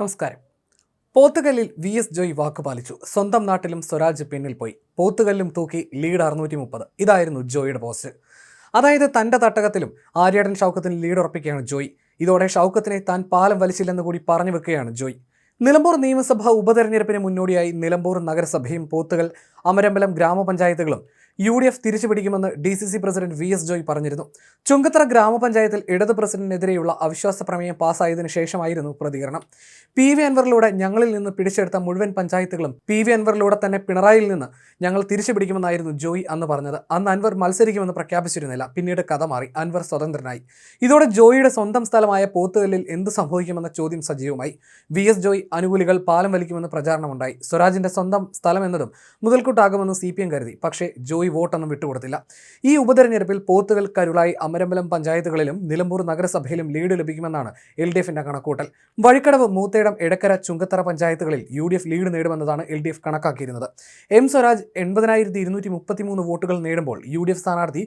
നമസ്കാരം. പോത്തുകല്ലിൽ V S Joy വാക്കുപാലിച്ചു സ്വന്തം നാട്ടിലും സ്വരാജ് പിന്നിൽ പോയി. പോത്തുകല്ലും തൂക്കി ലീഡ് അറുന്നൂറ്റി മുപ്പത് ഇതായിരുന്നു ജോയിയുടെ പോസ്റ്റ്. അതായത് തന്റെ തട്ടകത്തിലും ആര്യാടൻ ഷൗക്കത്തിന് ലീഡ് ഉറപ്പിക്കുകയാണ് ജോയ്. ഇതോടെ ഷൗക്കത്തിനെ താൻ പാലം വലിച്ചില്ലെന്ന് കൂടി പറഞ്ഞു വെക്കുകയാണ് ജോയ്. നിലമ്പൂർ നിയമസഭാ ഉപതെരഞ്ഞെടുപ്പിന് മുന്നോടിയായി നിലമ്പൂർ നഗരസഭയും പോത്തുകൽ അമരമ്പലം ഗ്രാമപഞ്ചായത്തുകളും U D F തിരിച്ചുപിടിക്കുമെന്ന് D C C president V S Joy പറഞ്ഞിരുന്നു. ചുങ്കത്തറ ഗ്രാമപഞ്ചായത്തിൽ ഇടത് പ്രസിഡന്റിനെതിരെയുള്ള അവിശ്വാസ പ്രമേയം പാസ്സായതിനു ശേഷമായിരുന്നു പ്രതികരണം. പി വി അൻവറിലൂടെ ഞങ്ങളിൽ നിന്ന് പിടിച്ചെടുത്ത മുഴുവൻ പഞ്ചായത്തുകളും പി വി അൻവറിലൂടെ തന്നെ പിണറായിയിൽ നിന്ന് ഞങ്ങൾ തിരിച്ചുപിടിക്കുമെന്നായിരുന്നു ജോയ് അന്ന് പറഞ്ഞത്. അന്ന് അൻവർ മത്സരിക്കുമെന്ന് പ്രഖ്യാപിച്ചിരുന്നില്ല. പിന്നീട് കഥ മാറി. അൻവർ സ്വതന്ത്രനായി. ഇതോടെ ജോയിയുടെ സ്വന്തം സ്ഥലമായ പോത്തുകല്ലിൽ എന്ത് സംഭവിക്കുമെന്ന ചോദ്യം സജീവമായി. വി എസ് ജോയ് അനുകൂലികൾ പാലം വലിക്കുമെന്ന് പ്രചാരണമുണ്ടായി. സ്വരാജിന്റെ സ്വന്തം സ്ഥലം എന്നതും മുതൽക്കൂട്ടാകുമെന്ന് സി പി എം കരുതി. പക്ഷേ ജോയ് വോട്ടൊന്നും വിട്ടുകൊടുത്തില്ല. ഈ ഉപതെരഞ്ഞെടുപ്പിൽ പോത്തുകൽ കരുളായി അമരമ്പലം പഞ്ചായത്തുകളിലും നിലമ്പൂർ നഗരസഭയിലും ലീഡ് ലഭിക്കുമെന്നാണ് എൽ ഡി എഫിന്റെ കണക്കൂട്ടൽ. വഴിക്കടവ് മൂത്തേടം എടക്കര ചുങ്കത്തറ പഞ്ചായത്തുകളിൽ യു ഡി എഫ് ലീഡ് നേടുമെന്നതാണ് എൽ ഡി എഫ് കണക്കാക്കിയിരുന്നത്. എം സ്വരാജ് എൺപതിനായിരത്തി ഇരുന്നൂറ്റി മുപ്പത്തിമൂന്ന് വോട്ടുകൾ നേടുമ്പോൾ യു ഡി എഫ് സ്ഥാനാർത്ഥി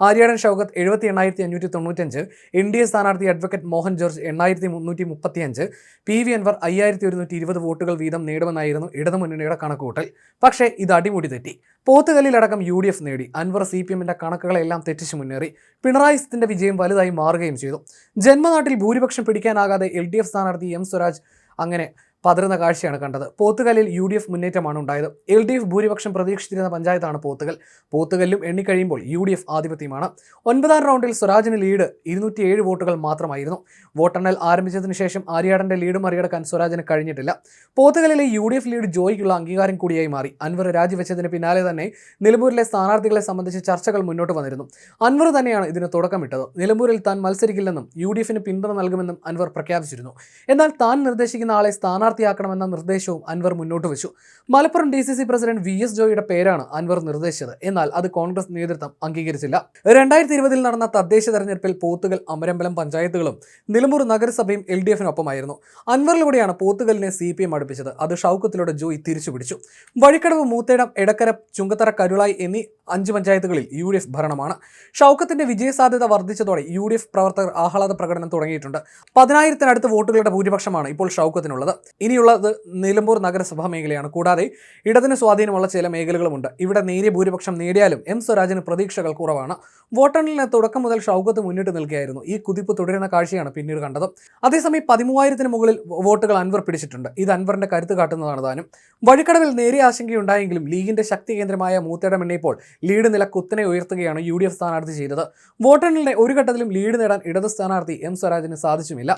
ആര്യാടൻ ഷൗകത്ത് എഴുപത്തി എണ്ണായിരത്തി അഞ്ഞൂറ്റി തൊണ്ണൂറ്റഞ്ച് എൻ ഡി എ സ്ഥാനാർത്ഥി അഡ്വക്കേറ്റ് മോഹൻ ജോർജ് എണ്ണായിരത്തി മുന്നൂറ്റി മുപ്പത്തിയഞ്ച് പി വി അൻവർ അയ്യായിരത്തി ഒരുന്നൂറ്റി ഇരുപത് വോട്ടുകൾ വീതം നേടുമെന്നായിരുന്നു ഇടതുമുന്നണിയുടെ കണക്കുകൂട്ടൽ. പക്ഷേ ഇത് അടിമുടി തെറ്റി. പോത്തുകല്ലിലടക്കം യു ഡി എഫ് നേടി. അൻവർ സി പി എമ്മിന്റെ കണക്കുകളെല്ലാം തെറ്റിച്ച് മുന്നേറി. പിണറായി സത്തിന്റെ വിജയം വലുതായി മാറുകയും ചെയ്തു. ജന്മനാട്ടിൽ ഭൂരിപക്ഷം പിടിക്കാനാകാതെ എൽ ഡി എഫ് സ്ഥാനാർത്ഥി എം സ്വരാജ് അങ്ങനെ പതറുന്ന കാഴ്ചയാണ് കണ്ടത്. പോത്തുകല്ലിൽ യു ഡി എഫ് മുന്നേറ്റമാണ് ഉണ്ടായത്. എൽ ഡി എഫ് ഭൂരിപക്ഷം പ്രതീക്ഷിച്ചിരുന്ന പഞ്ചായത്താണ് പോത്തുകൽ. പോത്തുകല്ലും എണ്ണിക്കഴിയുമ്പോൾ യു ഡി എഫ് ആധിപത്യമാണ്. ഒൻപതാം റൗണ്ടിൽ സ്വരാജിന് ലീഡ് ഇരുന്നൂറ്റി ഏഴ് വോട്ടുകൾ മാത്രമായിരുന്നു. വോട്ടെണ്ണൽ ആരംഭിച്ചതിന് ശേഷം ആര്യാടന്റെ ലീഡ് മറികടക്കാൻ സ്വരാജിന് കഴിഞ്ഞിട്ടില്ല. പോത്തുകലിലെ യു ഡി എഫ് ലീഡ് ജോയിക്കുള്ള അംഗീകാരം കൂടിയായി മാറി. അൻവർ രാജിവെച്ചതിന് പിന്നാലെ തന്നെ നിലമ്പൂരിലെ സ്ഥാനാർത്ഥികളെ സംബന്ധിച്ച് ചർച്ചകൾ മുന്നോട്ട് വന്നിരുന്നു. അൻവർ തന്നെയാണ് ഇതിന് തുടക്കമിട്ടത്. നിലമ്പൂരിൽ താൻ മത്സരിക്കില്ലെന്നും യു ഡി എഫിന് പിന്തുണ നൽകുമെന്നും അൻവർ പ്രഖ്യാപിച്ചിരുന്നു. എന്നാൽ താൻ നിർദ്ദേശിക്കുന്ന ആളെ സ്ഥാനാർത്ഥിയാക്കണമെന്ന നിർദ്ദേശവും അൻവർ മുന്നോട്ട് വെച്ചു. Malappuram D president V S ജോയിയുടെ പേരാണ് അൻവർ നിർദ്ദേശിച്ചത്. എന്നാൽ അത് കോൺഗ്രസ് നേതൃത്വം അംഗീകരിച്ചില്ല. രണ്ടായിരത്തി ഇരുപതിൽ നടന്ന തദ്ദേശ തെരഞ്ഞെടുപ്പിൽ പോത്തുകൽ അമരമ്പലം പഞ്ചായത്തുകളും നിലമ്പൂർ നഗരസഭയും എൽ ഡി എഫിനൊപ്പമായിരുന്നു. അൻവറിലൂടെയാണ് പോത്തുകലിനെ സി പി എം അടുപ്പിച്ചത്. അത് ഷൗക്കത്തിലൂടെ ജോയി തിരിച്ചുപിടിച്ചു വഴിക്കടവ് മൂത്തേടം എടക്കര ചുങ്കത്തറ കരുളായി എന്നീ അഞ്ച് പഞ്ചായത്തുകളിൽ യു ഡി എഫ് ഭരണമാണ്. ഷൗക്കത്തിന്റെ വിജയസാധ്യത വർദ്ധിച്ചതോടെ യു ഡി എഫ് പ്രവർത്തകർ ആഹ്ലാദ പ്രകടനം തുടങ്ങിയിട്ടുണ്ട്. പതിനായിരത്തിനടുത്ത് വോട്ടുകളുടെ ഭൂരിപക്ഷമാണ് ഇപ്പോൾ ഷൗക്കത്തിനുള്ളത്. ഇനിയുള്ളത് നിലമ്പൂർ നഗരസഭാ മേഖലയാണ്. കൂടാതെ ഇടതിന് സ്വാധീനമുള്ള ചില മേഖലകളുമുണ്ട്. ഇവിടെ നേരിയ ഭൂരിപക്ഷം നേടിയാലും എം സ്വരാജിന് പ്രതീക്ഷകൾ കുറവാണ്. വോട്ടെണ്ണലിന് തുടക്കം മുതൽ ഷൗകത്ത് മുന്നിട്ട് നിൽക്കുകയായിരുന്നു. ഈ കുതിപ്പ് തുടരുന്ന കാഴ്ചയാണ് പിന്നീട് കണ്ടത്. അതേസമയം പതിമൂവായിരത്തിന് മുകളിൽ വോട്ടുകൾ അൻവർ പിടിച്ചിട്ടുണ്ട്. ഇത് അൻവറിന്റെ കരുത്ത് കാട്ടുന്നതാണ് താനും. വഴിക്കടവിൽ നേരിയ ആശങ്കയുണ്ടായെങ്കിലും ലീഗിന്റെ ശക്തി കേന്ദ്രമായ മൂത്തേടം ലീഡ് നില കുത്തനെ ഉയർത്തുകയാണ് യു ഡി എഫ് സ്ഥാനാർത്ഥി ചെയ്തത്. വോട്ടെണ്ണലിനെ ഒരു ഘട്ടത്തിലും ലീഡ് നേടാൻ ഇടത് സ്ഥാനാർത്ഥി എം സ്വരാജിന് സാധിച്ചുമില്ല.